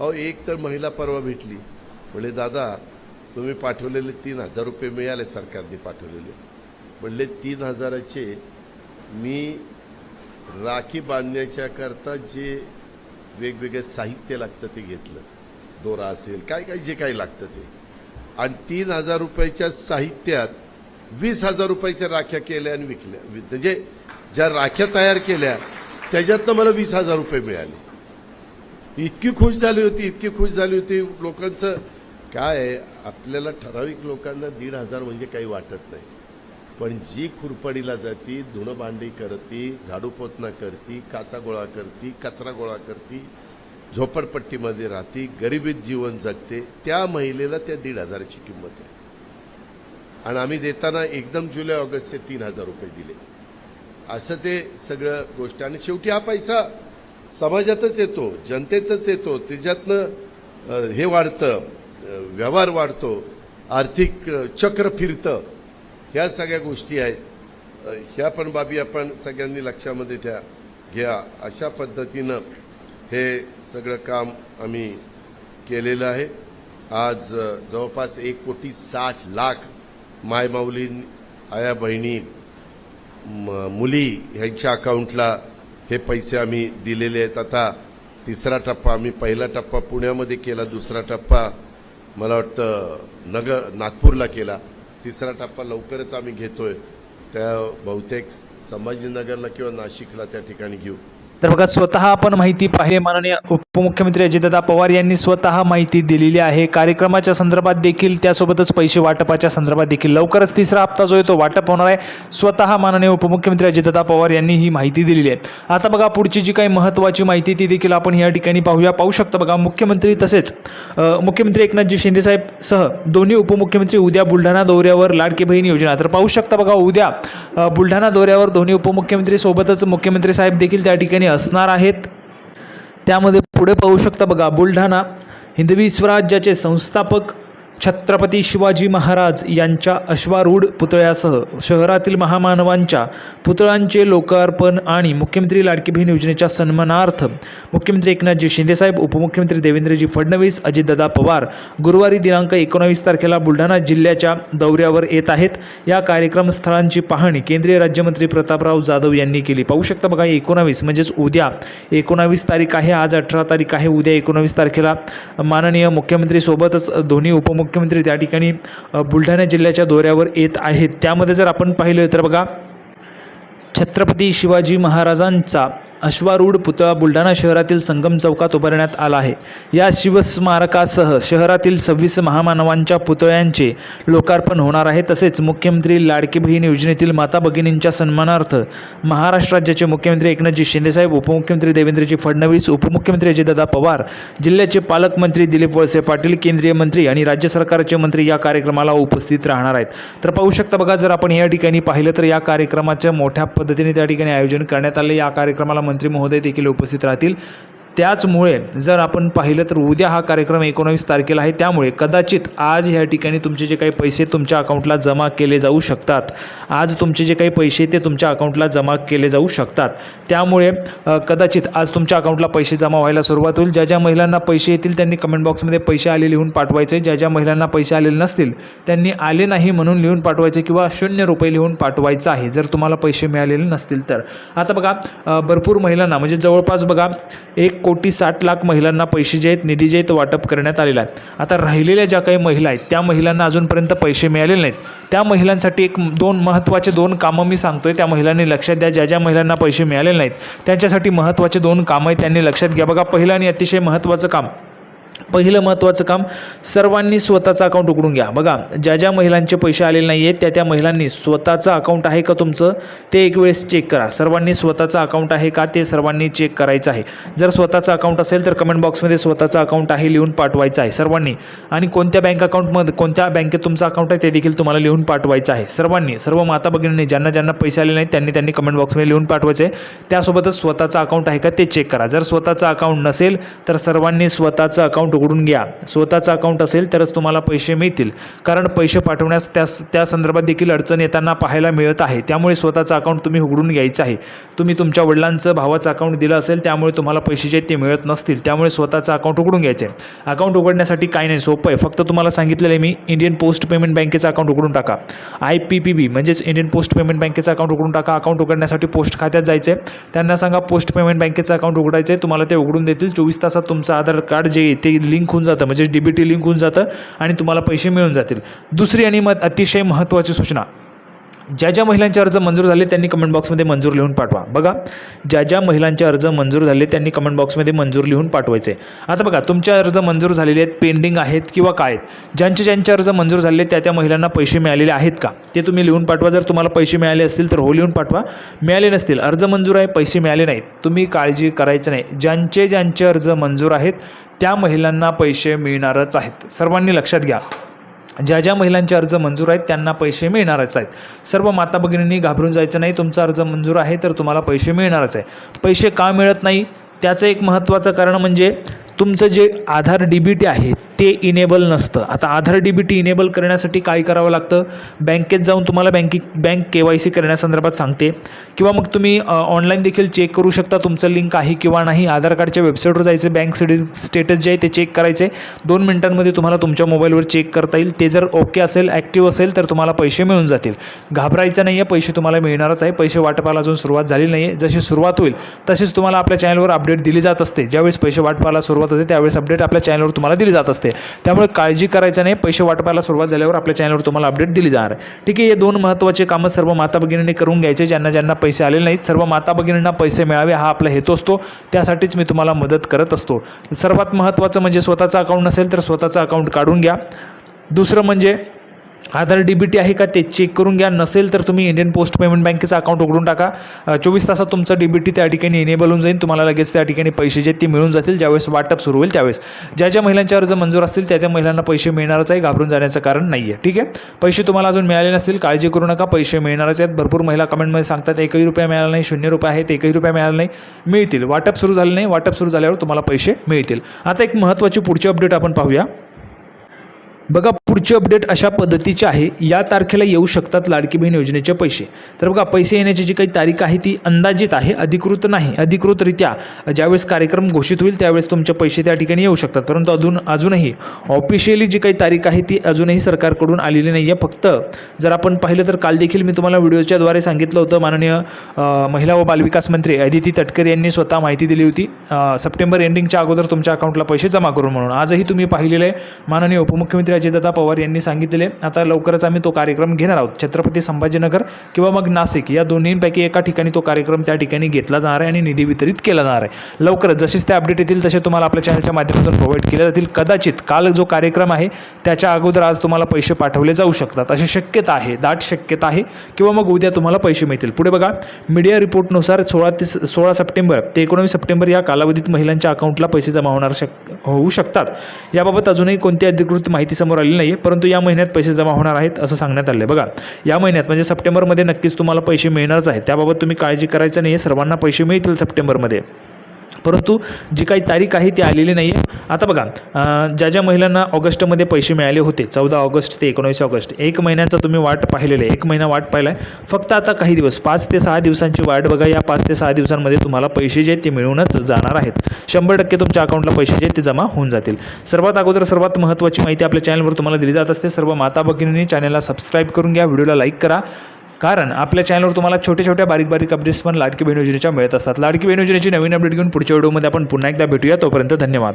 अहो एक तर महिला परवा भेटली. म्हणले दादा तुम्ही पाठवलेले तीन हजार रुपये मिळाले सरकारने पाठवलेले. म्हणले तीन हजाराचे मी राखी बांधण्याच्या करता जे वेगवेगळे साहित्य लागतं ते घेतलं. दोरा असेल काय काय जे काही लागतं ते. आणि तीन हजार रुपयाच्या साहित्यात वीस हजार रुपयाच्या राख्या केल्या आणि विकल्या. वि- म्हणजे ज्या राख्या तयार केल्या त्याच्यातनं मला वीस हजार रुपये मिळाले. इतकी खुश झाली होती इतकी खुश झाली होती. लोकांचं काय आपल्याला ठराविक लोकांना दीड हजार म्हणजे काही वाटत नाही. पण जी खुरपडीला जाती धुणं भांडी करती झाडू पोतना करती काचा गोळा करती कचरा गोळा करती झोपडपट्टीमध्ये राहती गरिबीत जीवन जगते त्या महिलेला त्या दीड हजाराची किंमत आहे. आणि आम्ही देताना एकदम जुलै ऑगस्टचे तीन हजार रुपये दिले. असं ते सगळं गोष्ट. आणि शेवटी हा पैसा समाजातच येतो जनतेतच येतो त्याच्यातनं हे वाढतं व्यवहार वाढतो आर्थिक चक्र फिरतं ह्या सगळ्या गोष्टी आहेत. ह्या पण बाबी आपण सगळ्यांनी लक्षामध्ये ठ्या घ्या. अशा पद्धतीनं हे सगळं काम आम्ही केलेलं आहे. आज जवळपास एक कोटी साठ लाख मायमाऊली आया बहिणी म- मुली ह्यांच्या अकाउंटला हे पैसे आम्ही दिलेले आहेत. आता तिसरा टप्पा आम्ही पहिला टप्पा पुण्यामध्ये केला दुसरा टप्पा मला वाटतं नगर नागपूरला केला. तिसरा टप्पा लवकरच आम्ही घेतोय. त्या बहुतेक संभाजीनगरला किंवा नाशिकला त्या ठिकाणी घेऊ. तर बघा स्वतः आपण माहिती पाहिले माननीय उपमुख्यमंत्री अजितदादा पवार यांनी स्वतः माहिती दिलेली आहे. कार्यक्रमाच्या संदर्भात देखील त्यासोबतच पैसे वाटपाच्या संदर्भात देखील. लवकरच तिसरा हप्ता जो आहे तो वाटप होणार आहे. स्वतः माननीय उपमुख्यमंत्री अजितदादा पवार यांनी ही माहिती दिलेली आहे. आता बघा पुढची जी काही महत्त्वाची माहिती ती देखील आपण या ठिकाणी पाहूया. पाहू शकता बघा मुख्यमंत्री तसेच मुख्यमंत्री एकनाथजी शिंदेसाहेब सह दोन्ही उपमुख्यमंत्री उद्या बुलढाणा दौऱ्यावर लाडकी बहीण योजना. तर पाहू शकता बघा उद्या बुलढाणा दौऱ्यावर दोन्ही उपमुख्यमंत्री सोबतच मुख्यमंत्री साहेब देखील त्या ठिकाणी असणार आहेत. त्यामध्ये पुढे पाहू शकता बघा बुलढाणा हिंदवी स्वराज्याचे संस्थापक छत्रपती शिवाजी महाराज यांच्या अश्वारूढ पुतळ्यासह शहरातील महामानवांच्या पुतळ्यांचे लोकार्पण आणि मुख्यमंत्री लाडकी बहीण योजनेच्या सन्मानार्थ मुख्यमंत्री एकनाथजी शिंदेसाहेब उपमुख्यमंत्री देवेंद्रजी फडणवीस अजितदादा पवार गुरुवारी दिनांक एकोणावीस तारखेला बुलढाणा जिल्ह्याच्या दौऱ्यावर येत आहेत. या कार्यक्रम स्थळांची पाहणी केंद्रीय राज्यमंत्री प्रतापराव जाधव यांनी केली. पाहू शकता बघा एकोणावीस म्हणजेच उद्या एकोणावीस तारीख आहे. आज अठरा तारीख आहे. उद्या एकोणावीस तारखेला माननीय मुख्यमंत्रीसोबतच दोन्ही उपमुख मुख्यमंत्री त्या ठिकाणी बुलढाणा जिल्ह्याच्या दौऱ्यावर येत आहेत. त्यामध्ये जर आपण पाहिलं तर बघा छत्रपती शिवाजी महाराजांचा अश्वारूढ पुतळा बुलढाणा शहरातील संगम चौकात उभारण्यात आला आहे. या शिवस्मारकासह शहरातील सव्वीस महामानवांच्या पुतळ्यांचे लोकार्पण होणार आहे. तसेच मुख्यमंत्री लाडकी बहीण योजनेतील माता भगिनींच्या सन्मानार्थ महाराष्ट्र राज्याचे मुख्यमंत्री एकनाथजी शिंदेसाहेब उपमुख्यमंत्री देवेंद्रजी फडणवीस उपमुख्यमंत्री अजितदादा पवार जिल्ह्याचे पालकमंत्री दिलीप वळसे पाटील केंद्रीय मंत्री आणि राज्य सरकारचे मंत्री या कार्यक्रमाला उपस्थित राहणार आहेत. तर पाहू शकता बघा जर आपण या ठिकाणी पाहिलं तर या कार्यक्रमाच्या मोठ्या पद्धतीने त्या ठिकाणी आयोजन करण्यात आले. या कार्यक्रमाला मंत्री महोदय देखील उपस्थित राहतील. त्याचमुळे जर आपण पाहिलं तर उद्या हा कार्यक्रम एकोणावीस तारखेला आहे. त्यामुळे कदाचित आज ह्या ठिकाणी तुमचे जे काही पैसे तुमच्या अकाउंटला जमा केले जाऊ शकतात. आज तुमचे जे काही पैसे ते तुमच्या अकाउंटला जमा केले जाऊ शकतात. त्यामुळे कदाचित आज तुमच्या अकाउंटला पैसे जमा व्हायला सुरुवात होईल. ज्या ज्या महिलांना पैसे येतील त्यांनी कमेंट बॉक्समध्ये पैसे आले लिहून पाठवायचे. ज्या ज्या महिलांना पैसे आलेले नसतील त्यांनी आले नाही म्हणून लिहून पाठवायचे किंवा शून्य रुपये लिहून पाठवायचं आहे जर तुम्हाला पैसे मिळालेले नसतील तर. आता बघा भरपूर महिलांना म्हणजे जवळपास बघा एक कोटी साठ लाख महिलांना पैसे जे आहेत निधी जे आहेत वाटप करण्यात आलेला आहे. आता राहिलेल्या ज्या काही महिला आहेत त्या महिलांना अजूनपर्यंत पैसे मिळालेले नाहीत. त्या महिलांसाठी एक दोन महत्त्वाचे दोन कामं मी सांगतोय त्या महिलांनी लक्षात द्या ज्या ज्या महिलांना पैसे मिळालेले नाहीत त्यांच्यासाठी महत्त्वाचे दोन कामं आहेत त्यांनी लक्षात घ्या. बघा पहिलं आणि अतिशय महत्त्वाचं काम पहिलं महत्त्वाचं काम सर्वांनी स्वतःचं अकाउंट उघडून घ्या. बघा ज्या ज्या महिलांचे पैसे आलेले नाही आहेत त्या त्या महिलांनी स्वतःचं अकाउंट आहे का तुमचं? ते एक वेळेस चेक करा. सर्वांनी स्वतःचं अकाउंट आहे का? ते सर्वांनी चेक करायचं आहे. जर स्वतःचं अकाउंट असेल तर कमेंट बॉक्समध्ये स्वतःचं अकाउंट आहे लिहून पाठवायचं आहे सर्वांनी. आणि कोणत्या बँक अकाउंटमध्ये कोणत्या बँकेत तुमचं अकाउंट आहे ते देखील तुम्हाला लिहून पाठवायचं आहे सर्वांनी. सर्व माता भगिनींनी ज्यांना ज्यांना पैसे आले नाहीत त्यांनी त्यांनी कमेंट बॉक्समध्ये लिहून पाठवायचे. आहे त्यासोबतच स्वतःचं अकाउंट आहे का ते चेक करा. जर स्वतःचं अकाउंट नसेल तर सर्वांनी स्वतःचं अकाउंट उघडून घ्या. स्वतःचं अकाउंट असेल तरच तुम्हाला पैसे मिळतील. कारण पैसे पाठवण्यास त्या त्या संदर्भात देखील अडचण येताना पाहायला मिळत आहे. त्यामुळे स्वतःचं अकाउंट तुम्ही उघडून घ्यायचं आहे. तुम्ही तुमच्या वडिलांचं भावाचं अकाउंट दिलं असेल त्यामुळे तुम्हाला पैसे जे आहेत ते मिळत नसतील. त्यामुळे स्वतःचं अकाउंट उघडून घ्यायचे अकाउंट उघडण्यासाठी काय नाही सोपं आहे. फक्त तुम्हाला सांगितलेलं आहे मी इंडियन पोस्ट पेमेंट बँकेचं अकाउंट उघडून टाका. आय पी पी बी म्हणजेच इंडियन पोस्ट पेमेंट बँकेचं अकाउंट उघडून टाका. अकाउंट उघडण्यासाठी पोस्ट खात्यात जायचं आहे त्यांना सांगा पोस्ट पेमेंट बँकेचं अकाउंट उघडायचं आहे तुम्हाला ते उघडून देतील. चोवीस तासात तुमचं आधार कार्ड जे आहे ते लिंक होऊन जातं. म्हणजे डी बी टी लिंक होऊन जातं आणि तुम्हाला पैसे मिळून जातील. दुसरी आणि मग अतिशय महत्त्वाची सूचना. ज्या ज्या महिलांचे अर्ज मंजूर झाले त्यांनी कमेंट बॉक्समध्ये मंजूर लिहून पाठवा. बघा ज्या ज्या महिलांचे अर्ज मंजूर झाले त्यांनी कमेंट बॉक्समध्ये मंजूर लिहून पाठवायचे. आता बघा तुमचे अर्ज मंजूर झालेले आहेत पेंडिंग आहेत किंवा काय आहेत? ज्यांचे ज्यांचे अर्ज मंजूर झाले त्या त्या महिलांना पैसे मिळालेले आहेत का? ते तुम्ही लिहून पाठवा. जर तुम्हाला पैसे मिळाले असतील तर हो लिहून पाठवा. मिळाले नसतील अर्ज मंजूर आहे पैसे मिळाले नाहीत. तुम्ही काळजी करायचं नाही. ज्यांचे ज्यांचे अर्ज मंजूर आहेत त्या महिलांना पैसे मिळणारच आहेत. सर्वांनी लक्षात घ्या. ज्या ज्या महिलांचे अर्ज मंजूर आहेत त्यांना पैसे मिळणारच आहेत. सर्व माता भगिनींनी घाबरून जायचं नाही तुमचा अर्ज मंजूर आहे तर तुम्हाला पैसे मिळणारच आहे. पैसे का मिळत नाही? त्याचं एक महत्त्वाचं कारण म्हणजे तुमचं जे आधार डी बी टी आहे ते इनेबल नसतं. आता Aadhaar D B T enable करण्यासाठी काय करावं लागतं? बँकेत जाऊन तुम्हाला बँके बँक के वाय सी करण्यासंदर्भात सांगते. किंवा मग तुम्ही ऑनलाईन देखील चेक करू शकता तुमचं लिंक आहे किंवा नाही. आधार कार्डच्या वेबसाईटवर जायचं बँक सिटी स्टेटस जे आहे ते चेक करायचे. दोन मिनिटांमध्ये तुम्हाला तुमच्या मोबाईलवर चेक करता येईल. ते जर ओके असेल ॲक्टिव्ह असेल तर तुम्हाला पैसे मिळून जातील. घाबरायचं नाही आहे पैसे तुम्हाला मिळणारच आहे. पैसे वाटपाला अजून सुरुवात झाली नाही आहे जशी सुरुवात होईल तशीच तुम्हाला आपल्या चॅनलवर अपडेट दिली जात असते. ज्यावेळेस पैसे वाटपाला सुरुवात होते त्यावेळेस अपडेट आपल्या चॅनलवर तुम्हाला दिली जात असते. त्यामुळे काळजी करायचं नाही. पैसे वाटपायला सुरुवात झाल्यावर आपल्या चॅनलवर तुम्हाला अपडेट दिली जाणार आहे. ठीक आहे हे दोन महत्त्वाचे कामं सर्व माता भगिनींनी करून घ्यायचे. ज्यांना ज्यांना पैसे आलेले नाहीत सर्व माता भगिनींना पैसे मिळावे हा आपला हेतू असतो. त्यासाठीच मी तुम्हाला मदत करत असतो. सर्वात महत्त्वाचं म्हणजे स्वतःचं अकाउंट नसेल तर स्वतःचं अकाउंट काढून घ्या. दुसरं म्हणजे आधार डी बी टी आहे का ते चेक करून घ्या. नसेल तर तुम्ही इंडियन पोस्ट पेमेंट बँकेचं अकाउंट उघडून टाका. चोवीस तासात तुमचं डी बी टी त्या ठिकाणी इनेबल होऊन जाईल. तुम्हाला लगेच त्या ठिकाणी पैसे जे ते मिळून जातील. ज्यावेळेस वाटप सुरू होईल त्यावेळेस. ज्या ज्या महिलांचे अर्ज मंजूर असतील त्या त्या महिलांना पैसे मिळणारच आहे. घाबरून जाण्याचं कारण नाही आहे ठीक आहे? पैसे तुम्हाला अजून मिळाले नसतील. काळजी करू नका. पैसे मिळणारच आहेत. भरपूर महिला कमेंटमध्ये सांगतात एकही रुपया मिळाला नाही. शून्य रुपये आहेत. एकही रुपया मिळाला नाही. मिळतील. वाटप सुरू झालं नाही. वाटप सुरू झाल्यावर तुम्हाला पैसे मिळतील. आता एक महत्त्वाची पुढची अपडेट आपण पाहूया. बघा पुढची अपडेट अशा पद्धतीची आहे. या तारखेला येऊ शकतात लाडकी बहीण योजनेचे पैसे. तर बघा पैसे येण्याची जी काही तारीख आहे ती अंदाजित आहे अधिकृत नाही. अधिकृतरित्या ज्यावेळेस कार्यक्रम घोषित होईल त्यावेळेस तुमचे पैसे त्या ठिकाणी येऊ शकतात. परंतु अजून अजूनही ऑफिशियली जी काही तारीख आहे ती अजूनही सरकारकडून आलेली नाही आहे फक्त जर आपण पाहिलं तर काल देखील मी तुम्हाला व्हिडिओच्याद्वारे सांगितलं होतं माननीय महिला व बालविकास मंत्री अदिती तटकरे यांनी स्वतः माहिती दिली होती. सप्टेंबर एंडिंगच्या अगोदर तुमच्या अकाउंटला पैसे जमा करून म्हणून. आजही तुम्ही पाहिलेले आहे. माननीय उपमुख्यमंत्री अजितदादा पवार यांनी सांगितले आता लवकरच आम्ही तो कार्यक्रम घेणार आहोत. छत्रपती संभाजीनगर किंवा मग नाशिक या दोन्हींपैकी एका ठिकाणी तो कार्यक्रम त्या ठिकाणी घेतला जाणार आहे आणि निधी वितरित केला जाणार आहे. लवकरच जसेच ते अपडेट येतील तसे तुम्हाला आपल्या चॅनलच्या माध्यमातून प्रोव्हाइड केले जातील. कदाचित काल जो कार्यक्रम आहे त्याच्या अगोदर आज तुम्हाला पैसे पाठवले जाऊ शकतात. अशी शक्यता आहे दाट शक्यता आहे. किंवा मग उद्या तुम्हाला पैसे मिळतील. पुढे बघा मीडिया रिपोर्टनुसार सोळा ते सोळा सप्टेंबर ते एकोणवीस सप्टेंबर या कालावधीत महिलांच्या अकाउंटला पैसे जमा होणार शक होऊ शकतात. याबाबत अजूनही कोणती अधिकृत माहिती समोर आली नाही आहे परंतु या महिन्यात पैसे जमा होणार आहेत असं सांगण्यात आलं आहे बघा या महिन्यात म्हणजे सप्टेंबरमध्ये नक्कीच तुम्हाला पैसे मिळणारच आहेत. त्याबाबत तुम्ही काळजी करायचं नाही आहे सर्वांना पैसे मिळतील सप्टेंबरमध्ये. परंतु जी काही तारीख आहे ती आलेली नाही आहे आता बघा ज्या ज्या महिलांना ऑगस्टमध्ये पैसे मिळाले होते चौदा ऑगस्ट ते एकोणीस ऑगस्ट एक महिन्याचा तुम्ही वाट पाहिलेलं आहे. एक महिना वाट पाहिला आहे फक्त आता काही दिवस पाच ते सहा दिवसांची वाट बघा. या पाच ते सहा दिवसांमध्ये तुम्हाला पैसे जे आहेत ते मिळूनच जाणार आहेत. शंभर टक्के तुमच्या अकाउंटला पैसे जे आहेत ते जमा होऊन जातील. सर्वात अगोदर सर्वात महत्त्वाची माहिती आपल्या चॅनलवर तुम्हाला दिली जात असते. सर्व माता भगिनींनी चॅनलला सबस्क्राईब करून घ्या. व्हिडिओला लाईक करा. कारण आपल्या चॅनलवर तुम्हाला छोट्या छोट्या बारीक बारीक अपडेट्स पण लाडकी बहीण योजनेच्या मिळत असतात. लाडकी बहीण योजनेची नवीन अपडेट घेऊन पुढच्या व्हिडिओमध्ये आपण पुन्हा एकदा भेटूया. तोपर्यंत धन्यवाद.